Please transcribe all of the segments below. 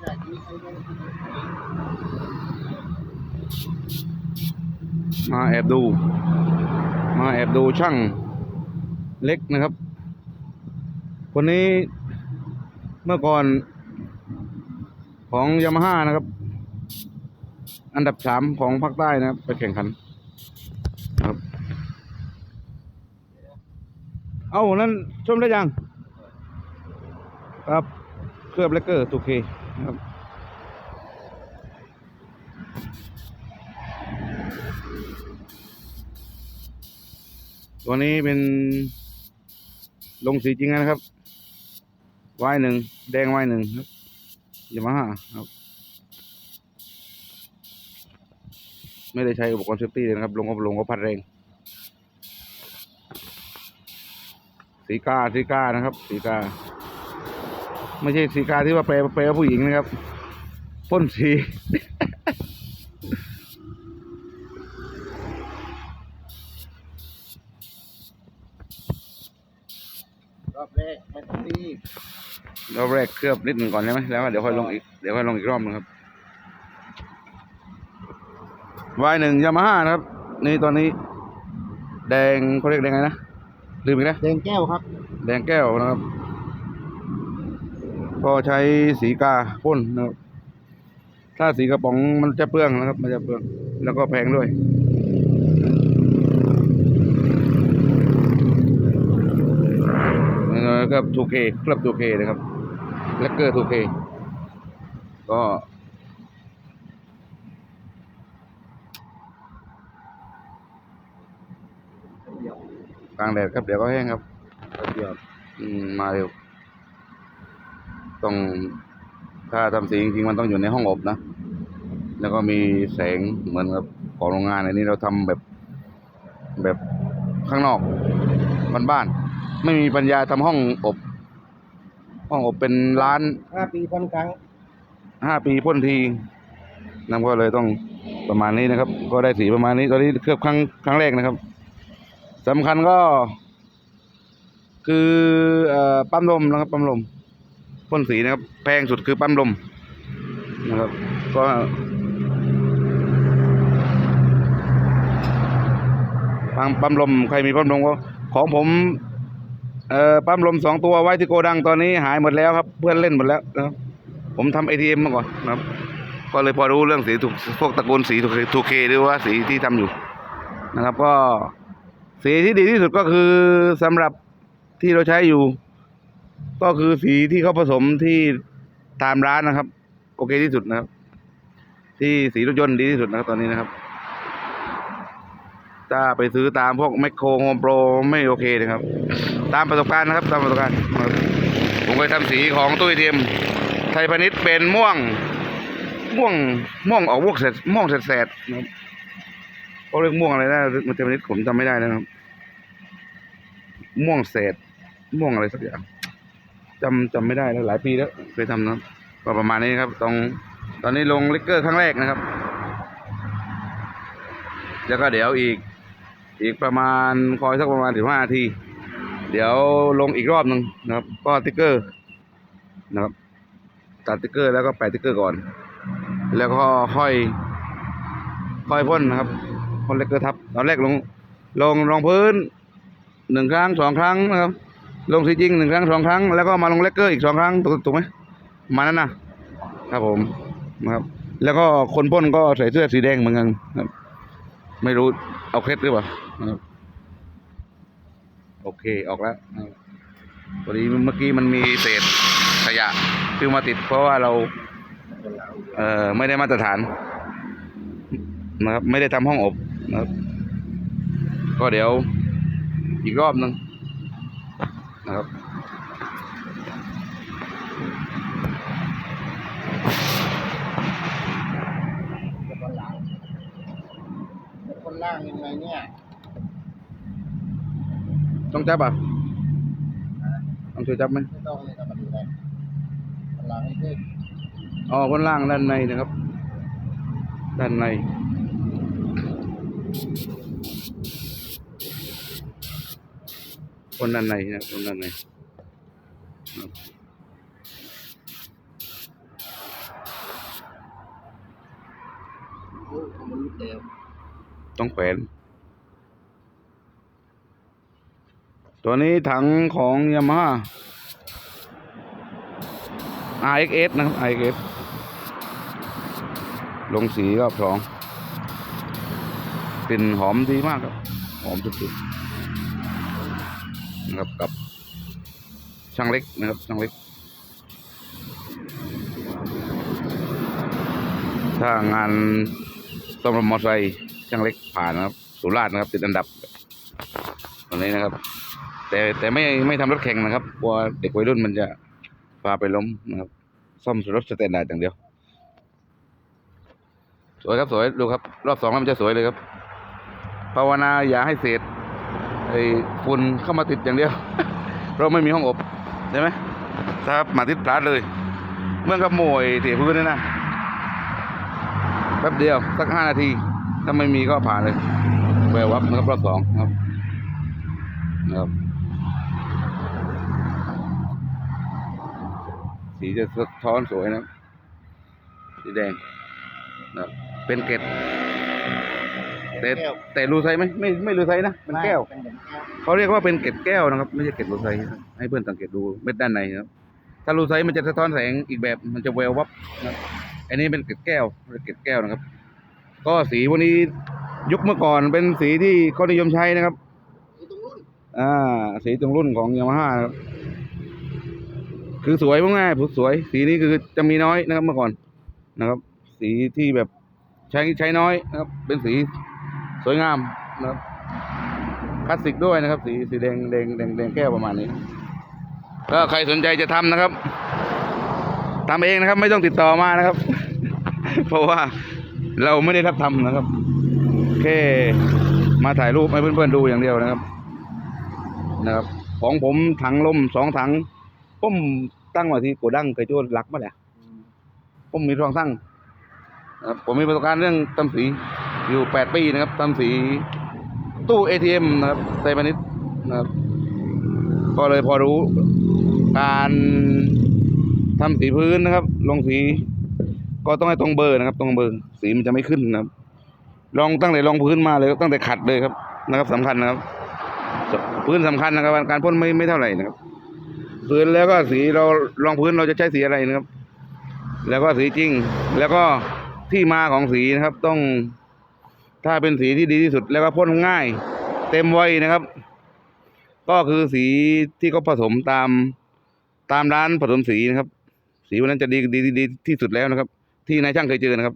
มาแอบดู มาแอบดูช่างเล็กนะครับ คนนี้เมื่อก่อนของยามาฮ่านะครับ อันดับสามของภาคใต้นะครับ ไปแข่งขันครับ เอานั่นชมได้ยัง ครับ เคลือบเลกเกอร์ตูเค ครับตัวนี้เป็นลงสีจริงนะครับวายหนึ่งแดงวายหนึ่งครับยามาฮ่าครับ ไม่ได้ใช้อุปกรณ์เซฟตี้เลยนะครับ ลงก็ลงก็พัดแรง สีกาสีกานะครับ สีกา ไม่ใช่สีกาที่ว่าแปลแปลว่าผู้หญิงนะครับพ่นสี รอบแรกไม่ต้องรีบรอบแรกเคลือบนิดหนึ่งก่อนใช่ไหมแล้วเดี๋ยวค่อยลงอีกเดี๋ยวค่อยลงอีกรอบหนึงครับวายหนึ่งยามาฮ่านะครับ นี่ตอนนี้ แดงเขาเรียกแดงไงนะลืมอีกแล้วแดงแก้วครับ แดงแก้วนะครับ ก็ใช้สีกาพ่นนะครับ ถ้าสีกระป๋องมันจะเปลืองนะครับ มันจะเปลืองแล้วก็แพงด้วยแล้วก็ 2K เคลือบ 2K นะครับแลกเกอร์ 2K ก็เดี๋ยวกลางแดดครับเดี๋ยวก็แห้งครับเดี๋ยวอืมมาเร็ว ต้องถ้าทำสีจริงๆมันต้องอยู่ในห้องอบนะ แล้วก็มีแสงเหมือนกับของโรงงานอันนี้เราทำแบบแบบข้างนอกบ้านๆไม่มีปัญญาทำห้องอบ ห้องอบเป็นร้านห้าปีพันครั้งห้าปีพ่นทีนั่นก็เลยต้องประมาณนี้นะครับ ก็ได้สีประมาณนี้ตอนนี้เคลือบครั้งครั้งแรกนะครับสำคัญก็ คือเอ่อปั๊มลมนะครับปั๊มลม พ่นสีนะครับแพงสุดคือปั๊มลมนะครับก็ปั๊มปั๊มลมใครมีปั๊มลมก็ของผมเอ่อปั๊มลมสองตัวไว้ที่โกดังตอนนี้หายหมดแล้วครับ เพื่อนเล่นหมดแล้วนะครับผมทำเอทีเอ็มมาก่อนนะครับก็เลยพอรู้เรื่องสีถูกพวกตระกูลสีถูกเคหรือว่าสีที่ทำอยู่นะครับ ก็สีที่ดีที่สุดก็คือสำหรับที่เราใช้อยู่ ก็คือสีที่เขาผสมที่ตามร้านนะครับ โอเคที่สุดนะครับ ที่สีรถยนต์ดีที่สุดนะครับตอนนี้นะครับ ถ้าไปซื้อตามพวกแมคโครโฮมโปรไม่โอเคนะครับ ตามประสบการณ์นะครับ ตามประสบการณ์ผมเคยทำสีของตู้เอทีเอ็มไทยพาณิชย์เป็นม่วง ม่วงม่วงออกม่วงเสร็จม่วงเสร็จแสดๆนะครับเขาเรียกม่วงอะไรนะมันจะพาณิชย์ผมจำไม่ได้นะครับ ม่วงเศษม่วงอะไรสักอย่าง จำจำไม่ได้แล้วหลายปีแล้วเคยทำนะก็ประมาณนี้ครับตรงตอนนี้ลงลิกเกอร์ครั้งแรกนะครับ แล้วก็เดี๋ยวอีกอีกประมาณคอยสักประมาณสิบห้านาที เดี๋ยวลงอีกรอบหนึ่งนะครับ ก็ติ๊กเกอร์นะครับตัดติ๊กเกอร์แล้วก็แปะติ๊กเกอร์ก่อน แล้วก็ค่อยค่อยพ่นนะครับพ่นเลกเกอร์ทับตอนแรกลงลงรองพื้นหนึ่งครั้งสองครั้งนะครับ ลงสีจริงหนึ่งครั้งสองครั้ง แล้วก็มาลงเลกเกอร์อีกสองครั้งถูกถูกไหมมานั้นนะครับผมนะครับ แล้วก็คนพ่นก็ใส่เสื้อสีแดงเหมือนกันครับ ไม่รู้เอาเคล็ดหรือเปล่าโอเคออกแล้วนะครับพอดีเมื่อกี้มันมีเศษขยะที่มาติดเพราะว่าเราเอ่อไม่ได้มาตรฐานนะครับ ไม่ได้ทำห้องอบนะครับ ก็เดี๋ยวอีกรอบนึง นะครับแล้วคนหลังแล้วคนล่างยังไงเนี่ย ต้องจับอะต้องช่วยจับไหมไม่ต้องเลยครับมาดูได้คนหลังให้ขึ้นอ๋อคนล่างด้านในนะครับ ด้านใน คนด้านเนนะคนด้านในต้องแขวนตัวนี้ถังของยามาฮ่า R X S นะครับ R X S ลงสีรอบสองกลิ่นหอมดีมากครับ หอมสุดๆ นะครับ กับช่างเล็กนะครับช่างเล็ก ถ้างานซ่อมรถมอเตอร์ไซค์ช่างเล็กผ่านนะครับ สุราษฎร์นะครับติดอันดับวันนี้นะครับ แต่แต่ไม่ไม่ทำรถแข่งนะครับกลัวเด็กวัยรุ่นมันจะพาไปล้มนะครับ ซ่อมรถสแตนดาร์ดอย่างเดียว สวยครับสวยดูครับ รอบสองแล้วมันจะสวยเลยครับภาวนาอย่าให้เศษ ไอ้ฝุ่นเข้ามาติดอย่างเดียว เราไม่มีห้องอบใช่ไหมถ้ามาติดพลาดเลย เมื่อกับโมยเถียพื้นนี่นะแป๊บเดียวสักห้านาที ถ้าไม่มีก็ผ่านเลยแวววับนะครับรอบสองครับครับสีจะสะท้อนสวยนะสีแดงนะเป็นเกล็ด แต่แก้ว แต่รูไซไหมไม่ไม่รูไซนะเป็นแก้ว เป็นเหมือนแก้วเขาเรียกว่าเป็นเกล็ดแก้วนะครับ ไม่ใช่เกล็ดรูไซนะครับให้เพื่อนสังเกตดูเม็ดด้านในนะครับถ้ารูไซมันจะสะท้อนแสงอีกแบบมันจะแวววับนะครับอันนี้เป็นเกล็ดแก้วเป็นเกล็ดแก้วนะครับ ก็สีพวกนี้ยุคเมื่อก่อนเป็นสีที่เขานิยมใช้นะครับ อยู่ตรงนู้นอ่า สีตรงรุ่นของยามาฮ่านะครับคือสวยมากง่ายๆสวย สีนี้คือจะมีน้อยนะครับเมื่อก่อนนะครับ สีที่แบบใช้ใช้น้อยนะครับ เป็นสี สวยงามนะครับคลาสสิกด้วยนะครับ สีสีแดงแดงแดงแดงแก้วประมาณนี้ก็ใครสนใจจะทำนะครับทำเองนะครับ ไม่ต้องติดต่อมานะครับ เพราะว่าเราไม่ได้รับทำนะครับแค่มาถ่ายรูปให้เพื่อนๆดูอย่างเดียวนะครับ นะครับ ของผมถังลมสองถังผมตั้งไว้ที่โกดังเคยโจรหลักมาแหละผมมีรองตั้งผมมีประสบการณ์เรื่องทำสี อยู่แปดปีนะครับทำสีตู้เอทีเอ็มนะครับไซพานิชนะครับก็เลยพอรู้การทำสีพื้นนะครับ ลงสี ก็ต้องให้ตรงเบอร์นะครับ ตรงเบอร์ สีมันจะไม่ขึ้นนะครับ ลองตั้งแต่ลองพื้นมาเลยครับตั้งแต่ขัดเลยครับนะครับสำคัญนะครับ พื้นสำคัญนะครับ การพ่นไม่ไม่เท่าไหร่นะครับ พื้นแล้วก็สีเราลองพื้นเราจะใช้สีอะไรนะครับ แล้วก็สีจริง แล้วก็ที่มาของสีนะครับต้อง ถ้าเป็นสีที่ดีที่สุดแล้วก็พ่นง่าย เต็มไวนะครับ ก็คือสีที่เขาผสมตามตามร้านผสมสีนะครับ สีวันนั้นจะดีดีดีดีที่สุดแล้วนะครับ ที่นายช่างเคยเจอนะครับ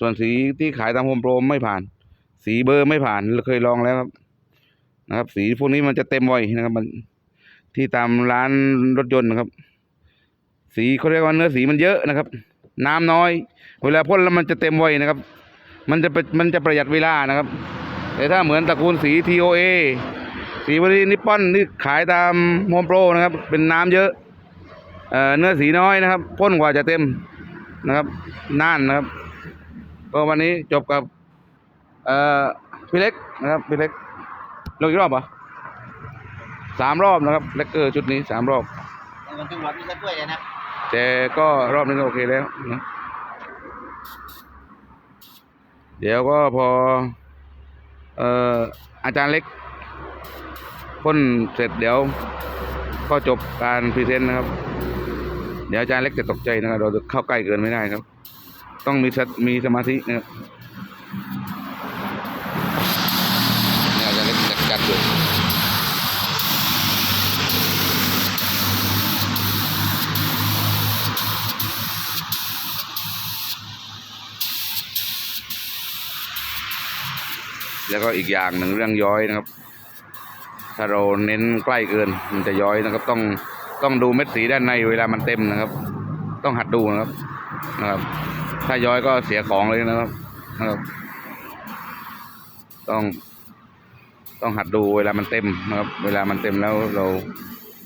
ส่วนสีที่ขายตามโฮมโปรไม่ผ่าน สีเบอร์ไม่ผ่านเคยลองแล้วครับนะครับ สีพวกนี้มันจะเต็มไวนะครับ มันที่ตามร้านรถยนต์นะครับ สีเขาเรียกว่าเนื้อสีมันเยอะนะครับ น้ำน้อย เวลาพ่นแล้วมันจะเต็มไวนะครับ มันจะเป็นมันจะประหยัดเวลานะครับ แต่ถ้าเหมือนตระกูลสี TOA สีวันนี้นิปปอนนี่ขายตามโฮมโปรนะครับ เป็นน้ำเยอะเอ่อเนื้อสีน้อยนะครับพ่นกว่าจะเต็มนะครับน่านนะครับก็วันนี้จบกับเอ่อพี่เล็กนะครับพี่เล็กลงอีกรอบเหรอสามรอบนะครับเลกเกอร์ชุดนี้สามรอบในวันจังหวัดนี่ก็ด้วยเลยนะแต่ก็รอบนึงก็โอเคแล้วนะ เดี๋ยวก็พอเอ่ออาจารย์เล็กพ่นเสร็จเดี๋ยว ก็จบการพรีเซนต์นะครับ เดี๋ยวอาจารย์เล็กจะตกใจนะครับ เราจะเข้าใกล้เกินไม่ได้ครับ ต้องมีมีสมาธินะครับเนี่ยอาจารย์เล็กจัดจัดอยู่ แล้วก็อีกอย่างหนึ่งเรื่องย้อยนะครับ ถ้าเราเน้นใกล้เกินมันจะย้อยนะครับ ต้องต้องดูเม็ดสีด้านในเวลามันเต็มนะครับ ต้องหัดดูนะครับนะครับ ถ้าย้อยก็เสียของเลยนะครับนะครับ ต้อง ต้องหัดดูเวลามันเต็มนะครับ เวลามันเต็มแล้วเรา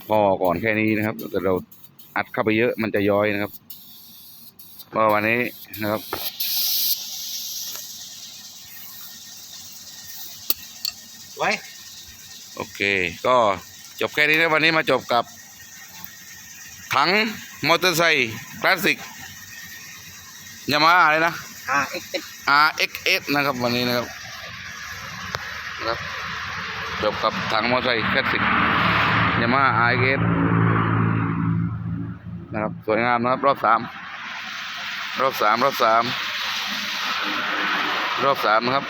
พอก่อนแค่นี้นะครับแต่เราอัดเข้าไปเยอะมันจะย้อยนะครับก็วันนี้นะครับ ไว้ โอเค ก็จบแค่นี้นะวันนี้มาจบกับ ถังมอเตอร์ไซค์คลาสสิกยามาอะไรนะอ่าเอ็กซ์ RXS นะครับวันนี้นะครับนะครับ จบกับถังมอเตอร์ไซค์คลาสสิกยามา RXS นะครับสวยงามนะครับรอบสามรอบสามรอบสามรอบสามนะครับ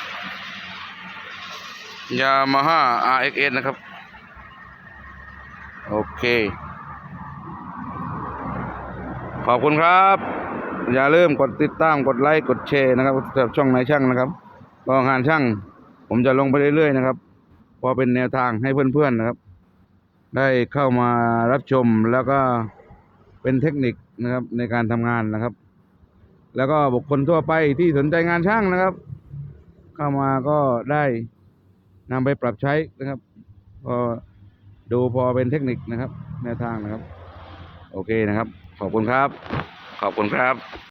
ยามาฮ่า RXS นะครับ โอเค ขอบคุณครับ อย่าลืมกดติดตามกดไลค์กดแชร์นะครับสำหรับช่องนายช่างนะครับก็งานช่าง ผมจะลงไปเรื่อยๆนะครับพอเป็นแนวทางให้เพื่อนๆนะครับ ได้เข้ามารับชมแล้วก็เป็นเทคนิคนะครับในการทำงานนะครับ แล้วก็บุคคลทั่วไปที่สนใจงานช่างนะครับ เข้ามาก็ได้ นำไปปรับใช้นะครับพอดูพอเป็นเทคนิคนะครับแนวทางนะครับ โอเคนะครับ ขอบคุณครับ ขอบคุณครับ